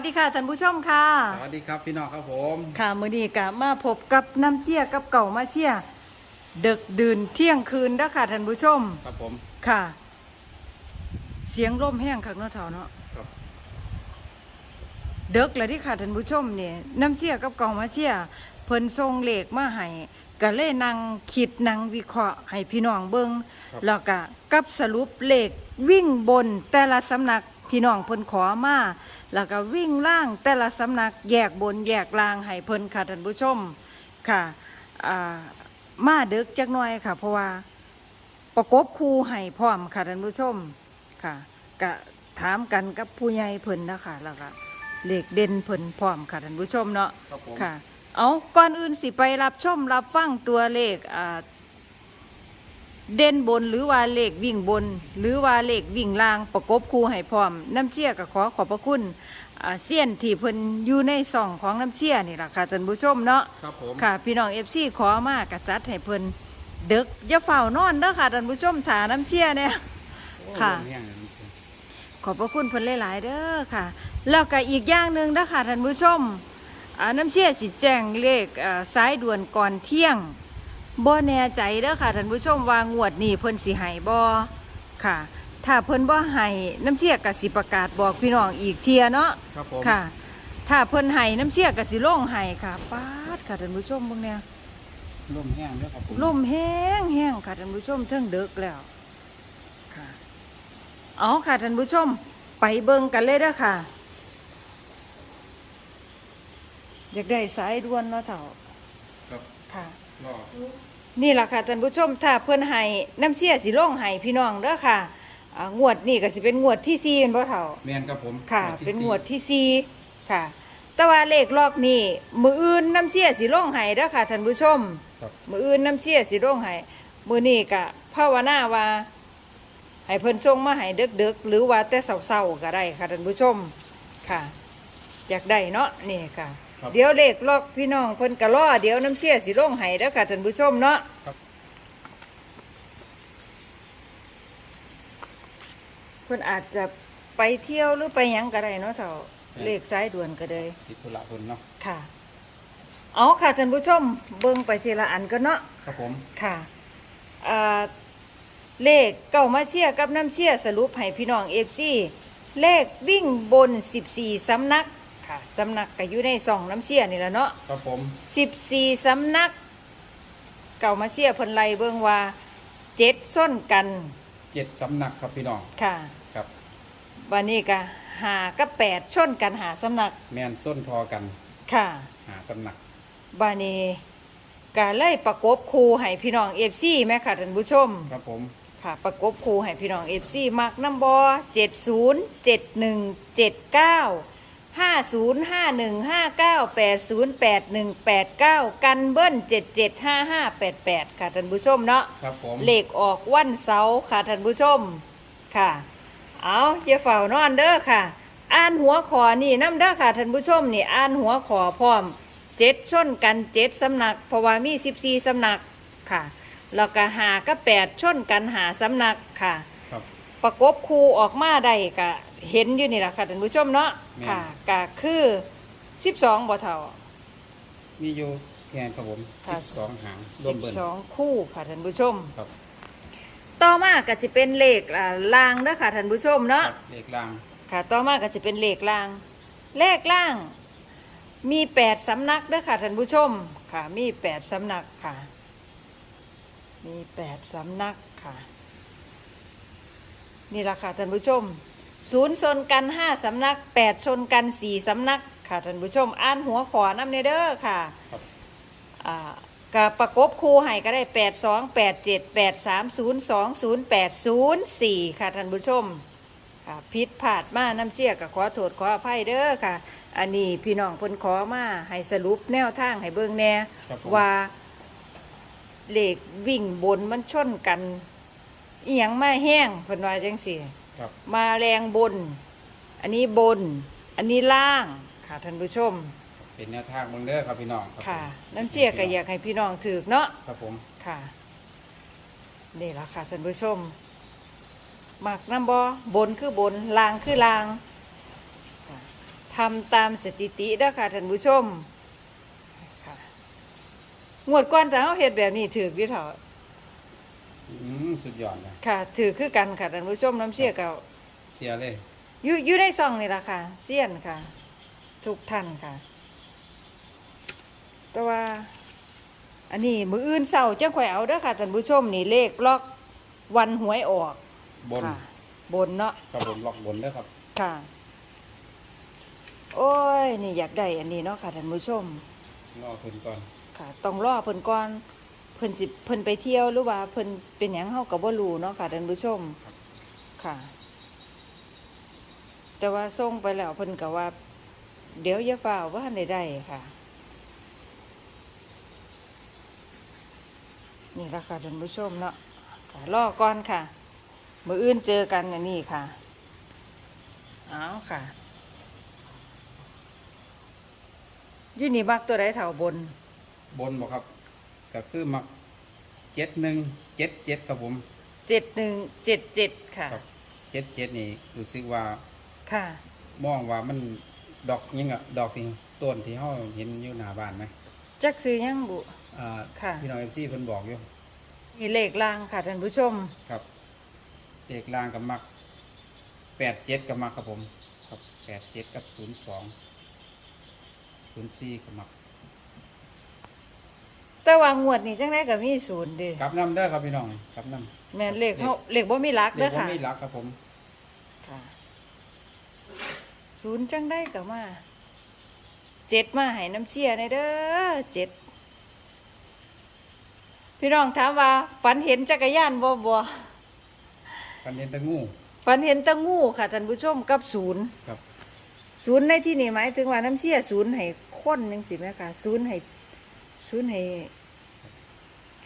วัสดีค่ะท่านผู้ชมค่ะ สวัสดีครับพี่น้องครับผมค่ะมื้อนี้ก็มาพบกับน้ำเชี่ยกับเก่ามาเชี่ยดึกดื่นเที่ยงคืนเด้อค่ะท่านผู้ชม ครับผม ค่ะ เสียงร่มแห้งคักเนาะเถ่าเนาะครับเดึกแล้วที่ค่ะท่านผู้ชมเนี่ยน้ำเชี่ยกับเก่ามาเชี่ยเพิ่นทรงเลขมาให้ก็เลยนั่งคิดนั่งวิเคราะห์ให้พี่น้องเบิ่งแล้วก็กับสรุปเลขวิ่งบนแต่ละสำนัก พี่น้องเพิ่นขอมาแล้วก็วิ่งล่างแต่ละสำนักแยกบนแยกล่างให้เพิ่นค่ะท่านผู้ชมค่ะอ่ามาเดึกจักหน่อยค่ะ เพราะว่าประกบคู่ให้พร้อมค่ะท่านผู้ชมค่ะก็ถามกันกับผู้ใหญ่เพิ่นนะคะแล้วก็เลขเด่นเพิ่นพร้อมค่ะท่านผู้ชมเนาะครับผมค่ะ เอาก่อนอื่นสิไปรับชมรับฟังตัวเลขอ่า เด่นบนหรือว่าเลขวิ่งบน หรือว่าเลขวิ่งล่างประกบคู่ให้พร้อม น้ำเชี่ยก็ขอขอบพระคุณอ่าเสี้ยนที่เพิ่นอยู่ในซ่องของน้ำเชี่ยนี่แหละค่ะท่านผู้ชมเนาะครับผมค่ะ พี่น้องเอฟซีขอมากกจัดให้เพิ่นเด็กอย่าเฝ้านอนเด้อค่ะท่านผู้ชมถาน้ำเชี่ยเนี่ยโอ้ค่ะลมแห้งเลยขอบพระคุณเพิ่นหลายๆเด้อค่ะ แล้วก็อีกอย่างหนึ่งเด้อค่ะท่านผู้ชมอ่าน้ำเชี่ยสิแจ้งเลขอ่าสายด่วนก่อนเที่ยง บ่แน่ใจเด้อค่ะท่านผู้ชมว่างวดนี้เพิ่นสิให้บ่ค่ะ ถ้าเพิ่นบ่ให้น้ำเชี่ยก็สิประกาศบอกพี่น้องอีกเที่ยเนาะครับผมค่ะ ถ้าเพิ่นให้น้ำเชี่ยก็สิลงให้ค่ะป๊าดค่ะท่านผู้ชมเบิ่งแน่ลมแห้งด้วยครับผมลมแห้งแห้งค่ะท่านผู้ชมเทิงเดึกแล้วค่ะเอาค่ะท่านผู้ชม ไปเบิ่งกันเลยเด้อค่ะ อยากได้สายด่วนเนาะเถ่าครับค่ะ รอ นี่แหละค่ะท่านผู้ชมถ้าเพิ่นให้น้ำเชี่ยสิลงให้พี่น้องเด้อค่ะอ่างวดนี่ก็สิเป็นงวดที่สี่เป็นบ่เถ่า แมนครับผมค่ะ ที่เป็นสี่งวดที่สี่ค่ะ แต่ว่าเลขลอกนี้มืออื่นน้ำเชี่ยสิลงให้เด้อค่ะท่านผู้ชม ครับมืออื่นน้ำเชี่ยสิร่งให้มือนี้กะภาวนาว่าให้เพิ่นส่งมาให้เด็กๆหรือว่าแต่เศร้าๆก็ได้ค่ะท่านผู้ชมค่ะ อยากได้เนาะนี่ค่ะ ครับ เดี๋ยวเลขลอกพี่น้องเพิ่นกะล่อเดี๋ยวน้ำเชี่ยสิร่งให้เด้อค่ะท่านผู้ชมเนาะครับเพิ่นอาจจะไปเที่ยวหรือไปหยังก็ได้เนาะเถ่าเลขสายด่วนก็ได้ติดธุระคนเนาะค่ะเอาค่ะท่านผู้ชมเบิ่งไปทีละอันก็เนาะ ครับผม ค่ะอ่าเลขเก่ามาเชียร์กับน้ำเชียร์สรุปให้พี่น้องเอฟซีเลขวิ่งบน 14สำนัก ค่ะสำนักก็อยู่ในสองน้ำเชียร์นี่แหละเนาะครับผม14สำนัก เก่ามาเชียร์เพิ่นไล่เบิ่งว่าเจ็ดส้นกันเจ็ดสำนักครับพี่น้องค่ะครับวันนี้ก็หากับแปดชนกันหาสำนัก แมนส้นทอกันค่ะ หาสำนักบานี้ก็เลยประกบคูให้พี่น้องเอฟซีแม่ค่ะท่านผู้ชม ครับผมค่ะ ประกบครูให้พี่น้องเอฟซีมักน้ำบอเจ็ดศูนย์เจ็ดหนึ่งเจ็ดเก้า ห้าศูนย์ห้าหนึ่งห้าเก้าแปดศูนย์แปดหนึ่งแปดเก้ากันเบิ้ลเจ็ดเจ็ดห้าห้าแปดแปดค่ะท่านผู้ชมเนาะครับผมเลขออกวันเสาร์ค่ะท่านผู้ชมค่ะ เอาอย่าเฝ้านอนเด้อค่ะ อ่านหัวขอนี่น้ำเด้อค่ะท่านผู้ชมนี่อ่านหัวขอพร้อมเจ็ดชนกันเจ็ดสำนักเพราะว่ามีสิบสี่สำนักค่ะแล้วก็หาก็แปดชนกันหาสำนักค่ะครับประกบคูออกมาได้ก็ เห็นอยู่นี่แหละค่ะท่านผู้ชมเนาะแม่น ค่ะก็คือสิบสองบ่เท่า มีอยู่แค่ครับผมค่ะ สิบสองหางรวสิมบเบิ้ล สองคู่ค่ะท่านผู้ชมครับ ต่อมาก็จะเป็นเลขอ่าลางเด้อค่ะท่านผู้ชมคเนาะรับเลขล่างค่ะ ต่อมาก็จะเป็นเลขลาง เลขล่าง มีแปดสำนักเด้อค่ะท่านผู้ชม ค่ะ มีแปดสำนักค่ะ มีแปดสำนักค่ะ นี่ละค่ะท่านผู้ชม ศูนย์ชนกันห้าสำนักแปดชนกันสี่สำนักค่ะท่านผู้ชมอ่านหัวขอน้ำเนเด้อค่ะครับอ่ากับประกบคู่ให้ก็ได้แปดสองแปดเจ็ดแปดสามศูนย์สองศูนย์แปดศูนย์สี่ค่ะท่านผู้ชมค่ะพิษผาดมาน้ำเจียกับขอโทษขออภัยเด้อค่ะ อันนี้พี่น้องเพิ่นขอมาให้สรุปแนวทางให้เบิ่งแน่ครับผม ว่าเหล็กวิ่งบนมันชนกันอีหยังมาแห้งเพิ่นว่าจังสี่ ครับ มาแรงบน อันนี้บน อันนี้ล่างค่ะท่านผู้ชมเป็นแนวทางเบิ่งเด้อครับพี่น้องรับค่ะ ผมน้ำเจียก็อยากให้พี่น้องถือเนาะครับผมค่ะนี่ละค่ะท่านผู้ชมมักน้ำบอบนคือบนล่างคือล่างค่ะทำตามสถิติเด้อค่ะท่านผู้ชมค่ะงวดก่อนแต่เฮาเฮ็ดแบบนี้ถือวิเถา อืมสุดยอดเลยค่ะ ถือคือกันค่ะท่านผู้ชมน้ำเสียเก่าเสียเลยอยู่อยู่ในซองนี่ล่ะค่ะ เสียนค่ะ ทุกท่านค่ะ แต่ว่า อันนี้มืออื่นเสาร์จังข่อยเอาเด้อค่ะท่านผู้ชมนี่เลขล็อกวันหวยออกบนค่ะบนเนาะครับผมล็อกบนเด้อครับ ค่ะ โอ้ย นี่อยากได้อันนี้เนาะค่ะท่านผู้ชมรอขึ้นก่อน ค่ะ ต้องรอเพิ่นก่อนเพิ่นสิเพิ่นไปเที่ยวหรือว่าเพิ่นเป็นหยังเฮาก็บ่รู้เนาะค่ะท่านผู้ชมค่ะ แต่ว่าส่งไปแล้วเพิ่นก็ว่า เดี๋ยวอย่าฝ่าว่าทันได้ได้ค่ะ นี่ละค่ะท่านผู้ชมเนาะค่ะรอก่อนค่ะมื้ออื่นเจอกันนนี้ค่ะเอาค่ะอยู่นี่มักตัวใดแถวบน บนบอกครับ ก็คือมักเจ็ดหนึ่งเจ็ดเจ็ดครับผมเจ็ดหนึ่งเจ็ดเจ็ดค่ะ ครับเจ็ดเจ็ดนี่รู้สึกว่าค่ะ มองว่ามันดอกยังอะดอกที่ต้นที่เขาเห็นอยู่หน้าบ้านไหมจักซื้อยังบุ อ่าค่ะ พี่น้องเอฟซีเพิ่นบอกอยู่นี่เลขล่างค่ะท่านผู้ชม ครับเอกลางกับมักแปดเจ็ดกับมักครับผม ครับแปดเจ็ดกับศูนย์สองศูนย์สี่กับมัก แต่ว่างวดนี้จังไดก็มีศูนย์เด้กลับน้ำเด้อครับพี่น้องกลับน้ำแม่นเลขเฮาเลขบ่มีหลักเรีเด้ยอกว่าค่ะมีหลักครับผมค่ะศูนย์จังได้ก็มาเจ็ดมาให้น้ำเสียในเด้อเจ็ดพี่น้องถามว่าฝันเห็นจักรยานบ่บ่กันเรียนตะงูฝันเห็นแตะงูค่ะท่านผู้ชมกับศูนย์ ครับ ศูนย์ในที่นี่หมายถึงว่าน้ำเชี่ยศูนย์ให้คนจังสิแม่ค่ะศูนย์ให้ศูนย์ให้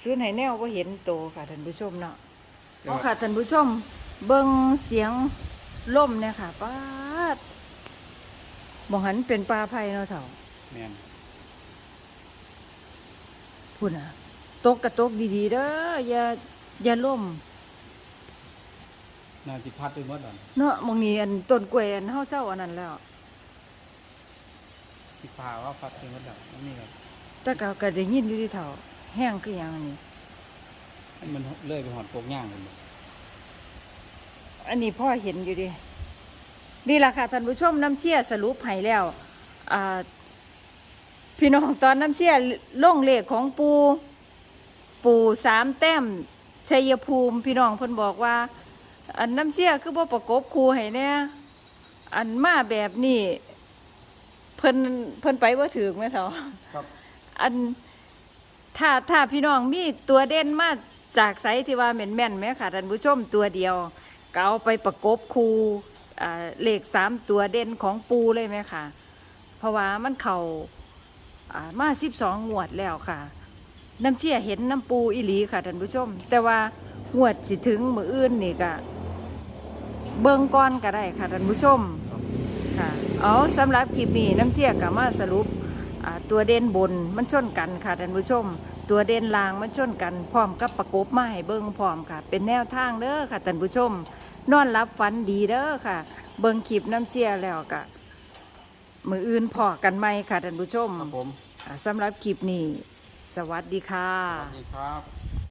ศูนย์ให้แนวว่าเห็นโตค่ะท่านผู้ชมเนาะเอาค่ะท่านผู้ชม เบิ่งเสียงล่มเนี่ยค่ะป้าดมองหันเป็นปลาไผ่เนาะเถ่าแม่นพูดนะตกกระตกดีๆเด้ออย่าอย่าล่มนาจิพัดไปหมดอะเนาะมองนี้อันต้นกล้วยอันเฮาเจ้าอันนั้นแล้วที่พาว่าพัดไปหมดแล้วอันนี่ครับแต่ก็ก็ได้ยินอยู่ที่เถ่า แห้งคือหยังอันนี้ให้มันเลื่อยไปหอดโปกย่างเลยอันนี้พ่อเห็นอยู่ดินี่ล่ะค่ะท่านผู้ชมน้ำเชี่ยสรุปให้แล้วอ่าพี่น้องตอนน้ำเชี่ยล่งเลขของปู ปูสามแต้มชัยภูมิ พี่น้องเพิ่นบอกว่า อันน้ำเชี่ยคือบ่ประกบครูให้แน่อันมาแบบนี้เพิ่นเพิ่นไปว่าถือไหมเถาครับอัน ถ้าถ้าพี่น้องมีตัวเด่นมาจากไสที่ว่าแม่นแม่นไหมค่ะท่านผู้ชมตัวเดียวก็เอาไปประกบคูเลขสามตัวเด่นของปูเลยไหมค่ะ เพราะว่ามันเข่าอ่ามาสิบสองงวดแล้วค่ะ น้ำเชี่ยเห็นน้ำปูอีหลีค่ะท่านผู้ชม แต่ว่างวดสิถึงมืออื่นนี่ก็เบิ่งก้อนก็ได้ค่ะท่านผู้ชมค่ะ เอาสำหรับคลิปนี้น้ำเชี่ยก็มาสรุป ตัวเด่นบนมันชนกันค่ะท่านผู้ชม ตัวเด่นล่างมันชนกันพร้อมกับประกบมาให้เบิ้งพร้อมค่ะ เป็นแนวทางเด้อค่ะท่านผู้ชม นอนรับฝันดีเด้อค่ะ เบิ้งคลิปน้ำเชียแล้วกะมืออื่นพอกันไหมค่ะท่านผู้ชมครับผม อ่าสำหรับคลิปนี้ สวัสดีค่ะ สวัสดีครับ